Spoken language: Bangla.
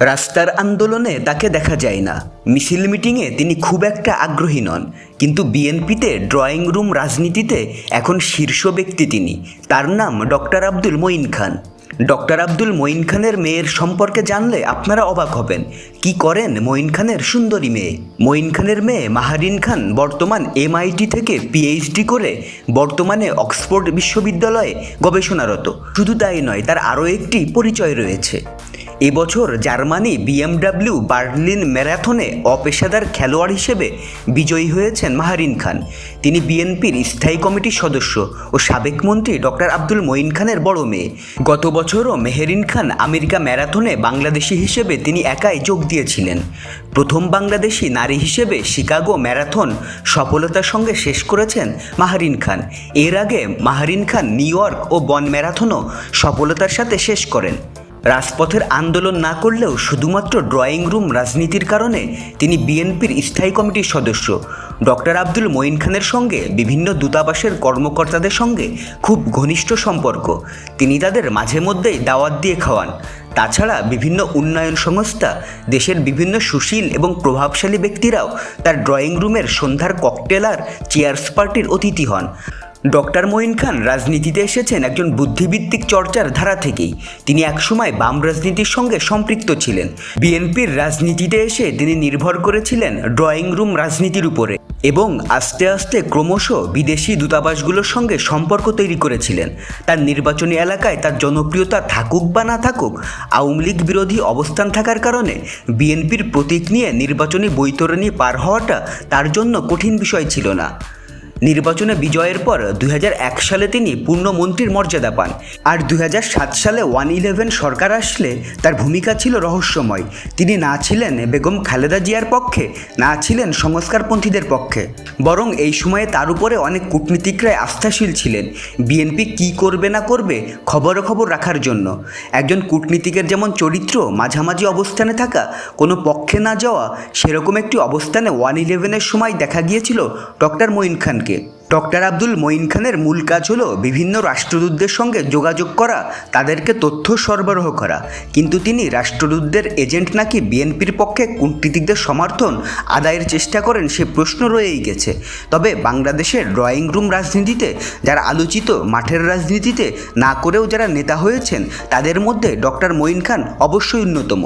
রাস্তার আন্দোলনে তাকে দেখা যায় না। মিছিল মিটিংয়ে তিনি খুব একটা আগ্রহী নন, কিন্তু বিএনপিতে ড্রয়িং রুম রাজনীতিতে এখন শীর্ষ ব্যক্তি তিনি। তার নাম ডক্টর আব্দুল মঈন খান। ডক্টর আব্দুল মঈন খানের মেয়ের সম্পর্কে জানলে আপনারা অবাক হবেন। কি করেন মঈন খানের সুন্দরী মেয়ে? মঈন খানের মেয়ে মাহারিন খান বর্তমান এমআইটি থেকে পিএইচডি করে বর্তমানে অক্সফোর্ড বিশ্ববিদ্যালয়ে গবেষণারত। শুধু তাই নয়, তার আরও একটি পরিচয় রয়েছে। এবছর জার্মানি বিএমডাব্লিউ বার্লিন ম্যারাথনে অপেশাদার খেলোয়াড় হিসেবে বিজয়ী হয়েছেন মাহারিন খান। তিনি বিএনপির স্থায়ী কমিটির সদস্য ও সাবেক মন্ত্রী ডক্টর আব্দুল মঈন খানের বড় মেয়ে। গত বছরও মেহেরিন খান আমেরিকা ম্যারাথনে বাংলাদেশি হিসেবে তিনি একাই যোগ দিয়েছিলেন। প্রথম বাংলাদেশি নারী হিসেবে শিকাগো ম্যারাথন সফলতার সঙ্গে শেষ করেছেন মাহারিন খান। এর আগে মাহারিন খান নিউ ইয়র্ক ও বন ম্যারাথনও সফলতার সাথে শেষ করেন। রাজপথের আন্দোলন না করলেও শুধুমাত্র ড্রয়িং রুম রাজনীতির কারণে তিনি বিএনপির স্থায়ী কমিটির সদস্য। ডক্টর আব্দুল মঈন খানের সঙ্গে বিভিন্ন দূতাবাসের কর্মকর্তাদের সঙ্গে খুব ঘনিষ্ঠ সম্পর্ক। তিনি তাদের মাঝে মধ্যেই দাওয়াত দিয়ে খাওয়ান। তাছাড়া বিভিন্ন উন্নয়ন সংস্থা, দেশের বিভিন্ন সুশীল এবং প্রভাবশালী ব্যক্তিরাও তার ড্রয়িং রুমের সন্ধ্যার ককটেলার চেয়ার্স পার্টির অতিথি হন। ডক্টর মঈন খান রাজনীতিতে এসেছেন একজন বুদ্ধিভিত্তিক চর্চার ধারা থেকেই। তিনি একসময় বাম রাজনীতির সঙ্গে সম্পৃক্ত ছিলেন। বিএনপির রাজনীতিতে এসে তিনি নির্ভর করেছিলেন ড্রয়িং রুম রাজনীতির উপরে এবং আস্তে আস্তে ক্রমশ বিদেশি দূতাবাসগুলোর সঙ্গে সম্পর্ক তৈরি করেছিলেন। তার নির্বাচনী এলাকায় তার জনপ্রিয়তা থাকুক বা না থাকুক, আওয়ামী লীগ বিরোধী অবস্থান থাকার কারণে বিএনপির প্রতীক নিয়ে নির্বাচনী বৈতরণী পার হওয়াটা তার জন্য কঠিন বিষয় ছিল না। নির্বাচনে বিজয়ের পর দু হাজার এক সালে তিনি পূর্ণমন্ত্রীর মর্যাদা পান। আর দু হাজার সাত সালে ওয়ান ইলেভেন সরকার আসলে তার ভূমিকা ছিল রহস্যময়। তিনি না ছিলেন বেগম খালেদা জিয়ার পক্ষে, না ছিলেন সংস্কারপন্থীদের পক্ষে। বরং এই সময়ে তার উপরে অনেক কূটনীতিকরাই আস্থাশীল ছিলেন। বিএনপি কি করবে না করবে খবরে খবর রাখার জন্য। একজন কূটনীতিকের যেমন চরিত্র মাঝামাঝি অবস্থানে থাকা, কোনো পক্ষে না যাওয়া, সেরকম একটি অবস্থানে ওয়ান ইলেভেনের সময় দেখা গিয়েছিল ডক্টর মঈন খানকে। ডক্টর আব্দুল মঈন খানের মূল কাজ হলো বিভিন্ন রাষ্ট্রদূতদের সঙ্গে যোগাযোগ করা, তাদেরকে তথ্য সরবরাহ করা। কিন্তু তিনি রাষ্ট্রদূতদের এজেন্ট নাকি বিএনপির পক্ষে কূটনীতিকদের সমর্থন আদায়ের চেষ্টা করেন সে প্রশ্ন রয়েই গেছে। তবে বাংলাদেশের ড্রয়িং রুম রাজনীতিতে যারা আলোচিত, মাঠের রাজনীতিতে না করেও যারা নেতা হয়েছেন, তাদের মধ্যে ডক্টর মঈন খান অবশ্যই অন্যতম।